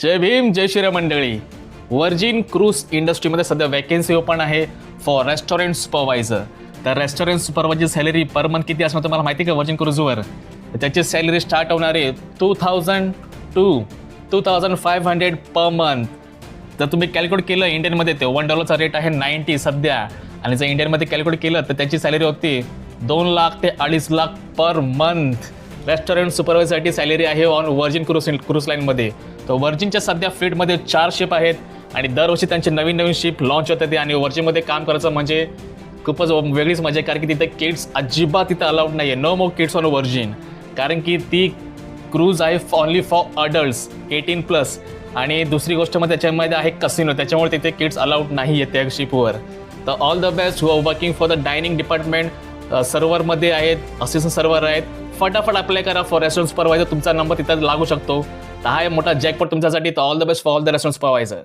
जय भीम जय श्री मंडळी virgin cruise इंडस्ट्रीमध्ये सध्या वॅकेन्सी ओपन आहे फॉर रेस्टॉरंट सुपरवायझर तर restaurant supervisor salary per month किती असणार तुम्हाला माहिती आहे का वर्जिन क्रूजवर? त्याची सॅलरी स्टार्ट होणार आहे two thousand two two thousand five hundred per month जर तुम्ही कॅल्क्युलेट केलं इंडियनमध्ये ते वन डॉलरचा रेट आहे नाईन्टी सध्या. आणि जर इंडियनमध्ये कॅल्क्युलेट केलं तर त्याची सॅलरी होती दोन लाख ते अडीच लाख पर मंथ रेस्टॉरंट सुपरवायझरसाठी सॅलरी आहे ऑन वर्जिन क्रूज क्रूज लाईनमध्ये तर वर्जिनच्या सध्या फ्लीटमध्ये चार शिप आहेत आणि दरवर्षी त्यांचे नवीन नवीन शिप लॉन्च होते ते. आणि वर्जिनमध्ये काम करायचं म्हणजे खूपच वेगळीच मजा आहे. कारण की तिथे किड्स अजिबात तिथं अलाउड नाही आहे नो मो किड्स ऑन वर्जिन कारण की ती क्रूज आहे only for adults eighteen plus आणि दुसरी गोष्ट मग त्याच्यामध्ये आहे कसिनो त्याच्यामुळे तिथे किड्स अलाउड नाही आहे त्या शिपवर तर all the best who are working for the dining department सर्व्हरमध्ये आहेत असिस्टंट सर्व्हर आहेत. फटाफट अप्लाय करा फॉर रेस्टॉरंट सुपरवायझर तुमचा नंबर तिथं लागू शकतो. तर हा आहे मोठा जॅकपॉट तुमच्यासाठी. तर all the best for all the restaurant supervisor